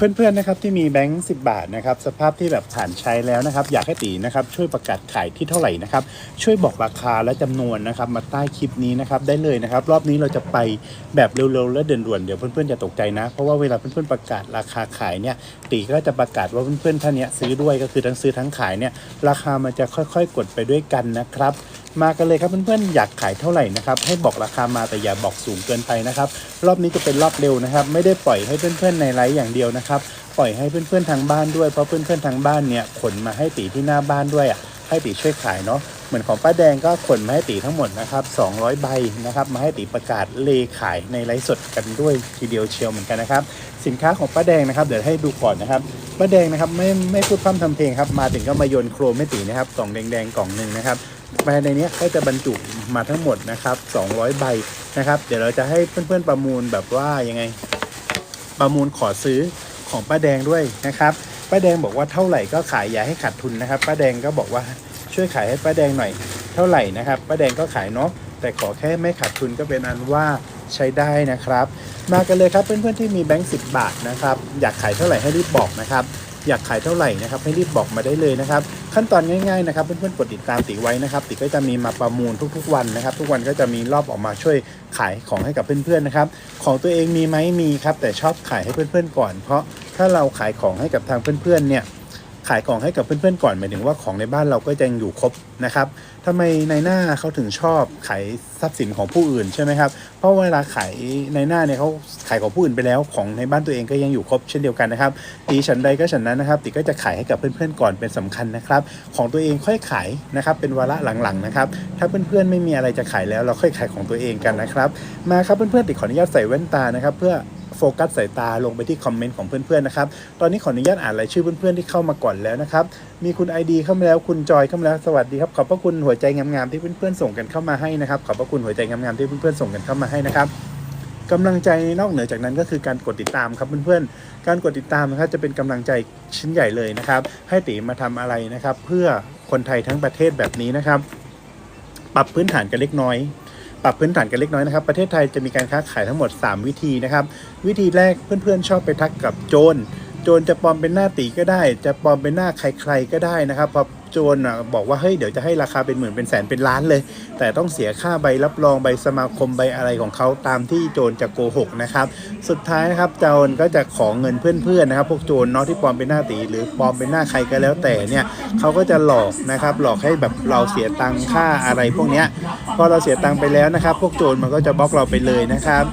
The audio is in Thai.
เพื่อนๆนะครับที่มีแบงค์สิบาทนะครับสภาพที่แบบผ่านใช้แล้วนะครับ อยากให้ตีนะครับช่วยประกาศขายที่เท่าไหร่นะครับช่วยบอกราคาและจำนวนนะครับมาใต้คลิปนี้นะครับได้เลยนะครับ รอบนี้เราจะไปแบบเร็วๆและเด่วนเดี๋ยวเพื่อนๆจะตกใจนะ เพราะว่าเวลาเพื่อนๆประกาศราคาขายเนี่ยตีก็จะประกาศว่าเพื่อนๆท่านเนี้ยซื้อด้วยก็คือทั้งซื้อทั้งขายเนี่ยราคามันจะค่อยๆ กดไปด้วยกันนะครับมากันเลยครับเพื่อนๆอยากขายเท่าไหร่นะครับให้บอกราคามาแต่อย่าบอกสูงเกินไปนะครับ รอบนี้จะเป็นรอบเร็วนะครับ ไม่ได้ปล่อยให้เพื่อนๆในไลฟ์อย่างเดียวนะครับ ปล่อยให้เพื่อนๆทางบ้านด้วยเพราะเพื่อนๆทางบ้านเนี่ยขนมาให้ตีที่หน้าบ้านด้วยอะให้ตีช่วยขายเนาะเหมือนของป้าแดงก็ขนมาให้ตีทั้งหมดนะครับ200 ใบนะครับ มาให้ตีประกาศเลขายในไลฟ์สดกันด้วยทีเดียวเชียวเหมือนกันนะครับ สินค้าของป้าแดงนะครับ เดี๋ยวให้ดูก่อนนะครับป้าแดงนะครับไม่ไม่พูดพร่ำทำเพลงครับ มาถึงก็มาโยนโครมให้ตีนะครับกล่องแดงๆกล่องหนึ่งนะครับ ภายในนี้ก็จะบรรจุมาทั้งหมดนะครับ 200 ใบนะครับ เดี๋ยวเราจะให้เพื่อนๆประมูลแบบว่ายังไง ประมูลขอซื้อของป้าแดงด้วยนะครับป้าแดงบอกว่าเท่าไหร่ก็ขายอย่าให้ขาดทุนนะครับป้าแดงก็บอกว่าช่วยขายให้ป้าแดงหน่อยเท่าไหร่นะครับป้าแดงก็ขายเนาะแต่ขอแค่ไม่ขาดทุนก็เป็นอันว่าใช้ได้นะครับ มากันเลยครับเพื่อนๆที่มีแบงค์สิบาทนะครับ อยากขายเท่าไหร่ให้รีบบอกนะครับ อยากขายเท่าไหร่นะครับให้รีบบอกมาได้เลยนะครับ ขั้นตอนง่ายๆนะครับเพื่อนๆกดติดตามติไว้นะครับติก็จะมีมาประมูลทุกๆวันนะครับ ทุกวันก็จะมีรอบออกมาช่วยขายของให้กับเพื่อนๆนะครับของตัวเองมีไหมมีครับแต่ชอบขายให้เพื่อนๆก่อน เพราะถ้าเราขายของให้กับทางเพื่อนๆเนี่ย ขายของให้กับเพื่อนๆก่อนหมายถึงว่าของในบ้านเราก็ยังอยู่ครบนะครับทำไมในหน้าเขาถึงชอบขายทรัพย์สินของผู้อื่นใช่ไหมครับเพราะเวลาขายในหน้าเนี่ยเขาขายของผู้อื่นไปแล้วของในบ้านตัวเองก็ยังอยู่ครบเช่นเดียวกันนะครับตีฉันใดก็ฉันนั้นนะครับตีก็จะขายให้กับเพื่อนๆก่อนเป็นสำคัญนะครับ ของตัวเองค่อยขายนะครับเป็นวาระหลังๆนะครับถ้าเพื่อนๆไม่มีอะไรจะขายแล้วเราค่อยขายของตัวเองกันนะครับ มาครับเพื่อนๆติขออนุญาตใส่แว่นตานะครับ เพื่อ โฟกัสสายตาลงไปที่คอมเมนต์ของเพื่อนๆนะครับ ตอนนี้ขออนุญาตอ่านรายชื่อเพื่อนๆที่เข้ามาก่อนแล้วนะครับ มีคุณ ID เข้ามาแล้วคุณจอยเข้ามาแล้วสวัสดีครับขอบพระคุณหัวใจงามๆที่เพื่อนๆส่งกันเข้ามาให้นะครับ ขอบพระคุณหัวใจงามๆที่เพื่อนๆส่งกันเข้ามาให้นะครับกำลังใจนอกเหนือจากนั้นก็คือการกดติดตามครับเพื่อนๆ การกดติดตามนะครับจะเป็นกำลังใจชิ้นใหญ่เลยนะครับ ให้ตีมาทำอะไรนะครับ เพื่อคนไทยทั้งประเทศแบบนี้นะครับ ปรับพื้นฐานกันเล็กน้อย ปรับพื้นฐานกันเล็กน้อยนะครับ ประเทศไทยจะมีการค้าขายทั้งหมด 3 วิธีนะครับ วิธีแรกเพื่อนๆชอบไปทักกับโจร โจรจะปลอมเป็นหน้าตีก็ได้ จะปลอมเป็นหน้าใครๆก็ได้นะครับพอโจรบอกว่าเฮ้ยเดี๋ยวจะให้ราคาเป็นหมื่นเป็นแสนเป็นล้านเลย แต่ต้องเสียค่าใบรับรองใบสมาคมใบอะไรของเขาตามที่โจรจะโกหกนะครับ สุดท้ายนะครับโจรก็จะขอเงินเพื่อนๆนะครับ พวกโจรเนาะที่ปลอมเป็นหน้าตี หรือปลอมเป็นหน้าใครก็แล้วแต่เนี่ยเขาก็จะหลอกนะครับ หลอกให้แบบเราเสียตังค่าอะไรพวกเนี้ยพอเราเสียตังไปแล้วนะครับ พวกโจรมันก็จะบล็อกเราไปเลยนะครับ